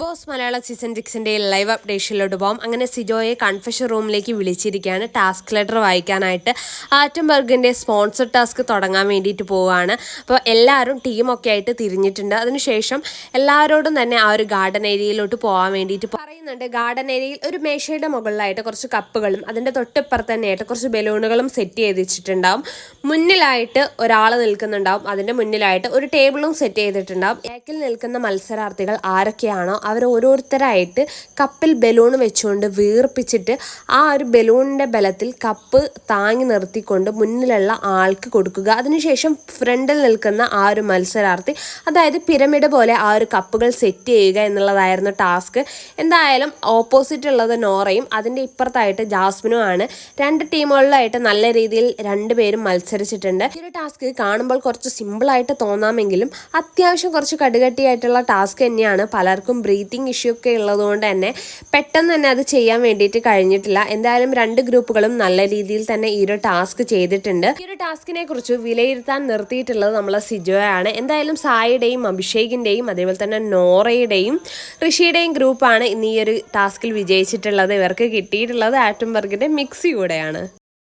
Boss മലയാള season സിക്സിന്റെ live അപ്ഡേഷനിലോട്ട് പോകാം അങ്ങനെ സിജോയെ confession റൂമിലേക്ക് വിളിച്ചിരിക്കുകയാണ്. ടാസ്ക് ലെറ്റർ വായിക്കാനായിട്ട് ആറ്റംബർഗിന്റെ സ്പോൺസർ ടാസ്ക് തുടങ്ങാൻ വേണ്ടിയിട്ട് പോവുകയാണ് അപ്പോൾ എല്ലാവരും ടീമൊക്കെ ആയിട്ട് തിരിഞ്ഞിട്ടുണ്ട്. അതിനുശേഷം എല്ലാവരോടും തന്നെ ആ ഒരു ഗാർഡൻ ഏരിയയിലോട്ട് പോകാൻ വേണ്ടിയിട്ട് പറയുന്നുണ്ട് ഗാർഡൻ ഏരിയയിൽ ഒരു മേശയുടെ മുകളിലായിട്ട് കുറച്ച് കപ്പുകളും അതിന്റെ തൊട്ടിപ്പുറത്ത് തന്നെയായിട്ട് കുറച്ച് ബലൂണുകളും സെറ്റ് ചെയ്ത് വെച്ചിട്ടുണ്ടാവും മുന്നിലായിട്ട് ഒരാൾ നിൽക്കുന്നുണ്ടാവും അതിന്റെ മുന്നിലായിട്ട് ഒരു ടേബിളും സെറ്റ് ചെയ്തിട്ടുണ്ടാവും. ഏക്കിൽ നിൽക്കുന്ന മത്സരാർത്ഥികൾ ആരൊക്കെയാണോ അവർ ഓരോരുത്തരായിട്ട് കപ്പിൽ ബലൂൺ വെച്ചുകൊണ്ട് വീർപ്പിച്ചിട്ട് ആ ഒരു ബലൂണിന്റെ ബലത്തിൽ കപ്പ് താങ്ങി നിർത്തിക്കൊണ്ട് മുന്നിലുള്ള ആൾക്ക് കൊടുക്കുക. അതിനുശേഷം ഫ്രണ്ടിൽ നിൽക്കുന്ന ആ ഒരു മത്സരാർത്ഥി അതായത് പിരമിഡ് പോലെ ആ ഒരു കപ്പുകൾ സെറ്റ് ചെയ്യുക എന്നുള്ളതായിരുന്നു ടാസ്ക് എന്തായാലും ഓപ്പോസിറ്റ് ഉള്ളത് നോറയും അതിന്റെ ഇപ്പുറത്തായിട്ട് ജാസ്മിനും ആണ്. രണ്ട് ടീമുകളിലായിട്ട് നല്ല രീതിയിൽ രണ്ടുപേരും മത്സരിച്ചിട്ടുണ്ട്. ഈ ഒരു ടാസ്ക് കാണുമ്പോൾ കുറച്ച് സിമ്പിളായിട്ട് തോന്നാമെങ്കിലും അത്യാവശ്യം കുറച്ച് കടുകട്ടിയായിട്ടുള്ള ടാസ്ക് തന്നെയാണ്. പലർക്കും ബ്രീത്തിങ് ഇഷ്യൂ ഒക്കെ ഉള്ളതുകൊണ്ട് തന്നെ പെട്ടെന്ന് തന്നെ അത് ചെയ്യാൻ വേണ്ടിയിട്ട് കഴിഞ്ഞിട്ടില്ല. എന്തായാലും രണ്ട് ഗ്രൂപ്പുകളും നല്ല രീതിയിൽ തന്നെ ഈ ഒരു ടാസ്ക് ചെയ്തിട്ടുണ്ട്. ഈ ഒരു ടാസ്കിനെ കുറിച്ച് വിലയിരുത്താൻ നിർത്തിയിട്ടുള്ളത് നമ്മളെ സിജോയാണ്. എന്തായാലും സായിയുടെയും അഭിഷേകിന്റെയും അതേപോലെ തന്നെ നോറയുടെയും ഋഷിയുടെയും ഗ്രൂപ്പാണ് ഇന്ന് ഈ ഒരു ടാസ്കിൽ വിജയിച്ചിട്ടുള്ളത് ഇവർക്ക് കിട്ടിയിട്ടുള്ളത് ആറ്റംബർഗിന്റെ മിക്സി കൂടെയാണ്.